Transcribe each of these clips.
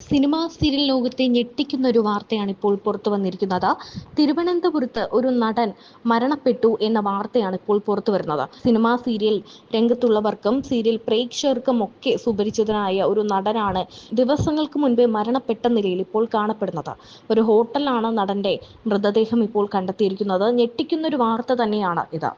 Cinema serial ലോകത്തെ ഞെട്ടിക്കുന്ന ഒരു വാർത്തയാണ് ഇപ്പോൾ പുറത്തു വന്നിരിക്കുന്നത്. തിരുവനന്തപുരത്ത് ഒരു നടൻ മരണപ്പെട്ടു എന്ന വാർത്തയാണ് ഇപ്പോൾ പുറത്തു വരുന്നത്. സിനിമാ സീരിയൽ രംഗത്തുള്ളവർക്കും സീരിയൽ പ്രേക്ഷകർക്കും ഒക്കെ സുപരിചിതനായ ഒരു നടനാണ് ദിവസങ്ങൾക്ക് മുൻപേ മരണപ്പെട്ട നിലയിൽ ഇപ്പോൾ കാണപ്പെടുന്നത്. ഒരു ഹോട്ടലാണ് നടന്റെ മൃതദേഹം ഇപ്പോൾ കണ്ടെത്തിയിരിക്കുന്നത്. ഞെട്ടിക്കുന്ന ഒരു വാർത്ത തന്നെയാണ് ഇത്.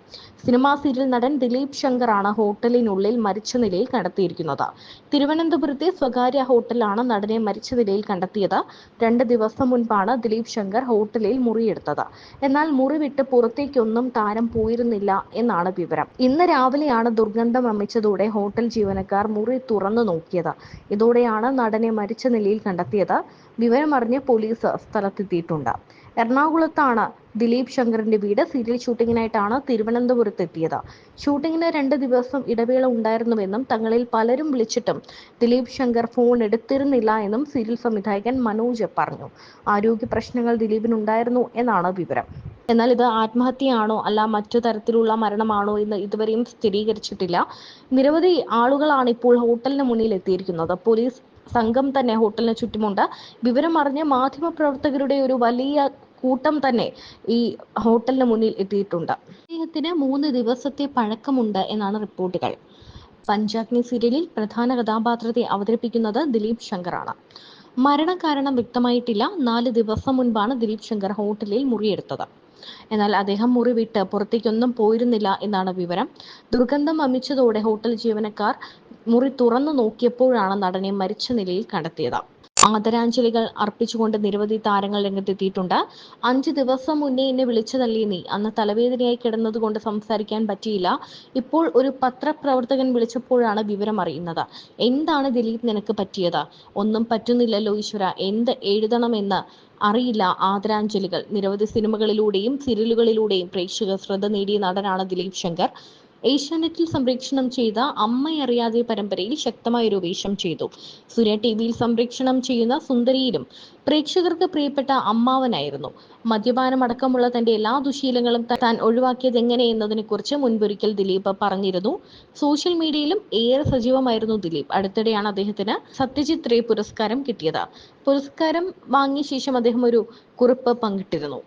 സിനിമാ സീരിയൽ നടൻ ദിലീപ് ശങ്കറാണ് ഹോട്ടലിനുള്ളിൽ മരിച്ച നിലയിൽ കണ്ടെത്തിയിരിക്കുന്നത്. തിരുവനന്തപുരത്തെ സ്വകാര്യ ഹോട്ടലാണ് നടനെ മരിച്ച നിലയിൽ കണ്ടെത്തിയത്. രണ്ട് ദിവസം മുൻപാണ് ദിലീപ് ശങ്കർ ഹോട്ടലിൽ മുറിയെടുത്തത്. എന്നാൽ മുറി വിട്ട് പുറത്തേക്കൊന്നും താരം പോയിരുന്നില്ല എന്നാണ് വിവരം. ഇന്ന് രാവിലെയാണ് ദുർഗന്ധം വമിച്ചതോടെ ഹോട്ടൽ ജീവനക്കാർ മുറി തുറന്നു നോക്കിയത്. ഇതോടെയാണ് നടനെ മരിച്ച നിലയിൽ കണ്ടെത്തിയത്. വിവരമറിഞ്ഞ് പോലീസ് സ്ഥലത്തെത്തിയിട്ടുണ്ട്. എറണാകുളത്താണ് ദിലീപ് ശങ്കറിന്റെ വീട്. സീരിയൽ ഷൂട്ടിങ്ങിനായിട്ടാണ് തിരുവനന്തപുരത്ത് എത്തിയത് ഷൂട്ടിങ്ങിന് രണ്ട് ദിവസം ഇടവേള ഉണ്ടായിരുന്നുവെന്നും തങ്ങളിൽ പലരും വിളിച്ചിട്ടും ദിലീപ് ശങ്കർ ഫോൺ എടുത്തിരുന്നില്ല എന്നും സീരിയൽ സംവിധായകൻ മനോജ് പറഞ്ഞു. ആരോഗ്യ പ്രശ്നങ്ങൾ ദിലീപിനുണ്ടായിരുന്നു എന്നാണ് വിവരം. എന്നാൽ ഇത് ആത്മഹത്യയാണോ അല്ല മറ്റു തരത്തിലുള്ള മരണമാണോ എന്ന് ഇതുവരെയും സ്ഥിരീകരിച്ചിട്ടില്ല. നിരവധി ആളുകളാണ് ഇപ്പോൾ ഹോട്ടലിന് മുന്നിൽ എത്തിയിരിക്കുന്നത്. പോലീസ് സംഘം തന്നെ ഹോട്ടലിന് ചുറ്റുമുണ്ട്. വിവരം അറിഞ്ഞ് മാധ്യമപ്രവർത്തകരുടെ ഒരു വലിയ കൂട്ടം തന്നെ ഈ ഹോട്ടലിന് മുന്നിൽ എത്തിയിട്ടുണ്ട്. അദ്ദേഹത്തിന് മൂന്ന് ദിവസത്തെ പഴക്കമുണ്ട് എന്നാണ് റിപ്പോർട്ടുകൾ. പഞ്ചാഗ്നി സീരിയലിൽ പ്രധാന കഥാപാത്രത്തെ അവതരിപ്പിക്കുന്നത് ദിലീപ് ശങ്കറാണ്. മരണകാരണം വ്യക്തമായിട്ടില്ല. നാല് ദിവസം മുൻപാണ് ദിലീപ് ശങ്കർ ഹോട്ടലിൽ മുറിയെടുത്തത്. എന്നാൽ അദ്ദേഹം മുറി വിട്ട് പുറത്തേക്കൊന്നും പോയിരുന്നില്ല എന്നാണ് വിവരം. ദുർഗന്ധം വമിച്ചതോടെ ഹോട്ടൽ ജീവനക്കാർ മുറി തുറന്നു നോക്കിയപ്പോഴാണ് നടനെ മരിച്ച നിലയിൽ കണ്ടെത്തിയത്. ആദരാഞ്ജലികൾ അർപ്പിച്ചുകൊണ്ട് നിരവധി താരങ്ങൾ രംഗത്തെത്തിയിട്ടുണ്ട്. അഞ്ച് ദിവസം മുന്നേ എന്നെ വിളിച്ചതല്ലേ നീ? അന്ന് തലവേദനയായി കിടന്നതുകൊണ്ട് സംസാരിക്കാൻ പറ്റിയില്ല. ഇപ്പോൾ ഒരു പത്രപ്രവർത്തകൻ വിളിച്ചപ്പോഴാണ് വിവരം അറിയുന്നത്. എന്താണ് ദിലീപ് നിനക്ക് പറ്റിയത്? ഒന്നും പറ്റുന്നില്ലല്ലോ ഈശ്വര. എന്ത് എഴുതണമെന്ന് അറിയില്ല ആദരാഞ്ജലികൾ. നിരവധി സിനിമകളിലൂടെയും സീരിയലുകളിലൂടെയും പ്രേക്ഷക ശ്രദ്ധ നേടിയ നടനാണ് ദിലീപ് ശങ്കർ. ഏഷ്യാനെറ്റിൽ സംപ്രേക്ഷണം ചെയ്ത അമ്മയറിയാതെ പരമ്പരയിൽ ശക്തമായൊരു വേഷം ചെയ്തു. സൂര്യ ടി വിയിൽ സംപ്രേക്ഷണം ചെയ്യുന്ന സുന്ദരിയിലും പ്രേക്ഷകർക്ക് പ്രിയപ്പെട്ട അമ്മാവനായിരുന്നു. മദ്യപാനം അടക്കമുള്ള തന്റെ എല്ലാ ദുശീലങ്ങളും താൻ ഒഴിവാക്കിയത് എങ്ങനെ എന്നതിനെക്കുറിച്ച് മുൻപൊരിക്കൽ ദിലീപ് പറഞ്ഞിരുന്നു. സോഷ്യൽ മീഡിയയിലും ഏറെ സജീവമായിരുന്നു ദിലീപ്. അടുത്തിടെയാണ് അദ്ദേഹത്തിന് സത്യജിത് റേ പുരസ്കാരം കിട്ടിയത്. പുരസ്കാരം വാങ്ങിയ ശേഷം അദ്ദേഹം ഒരു കുറിപ്പ് പങ്കിട്ടിരുന്നു.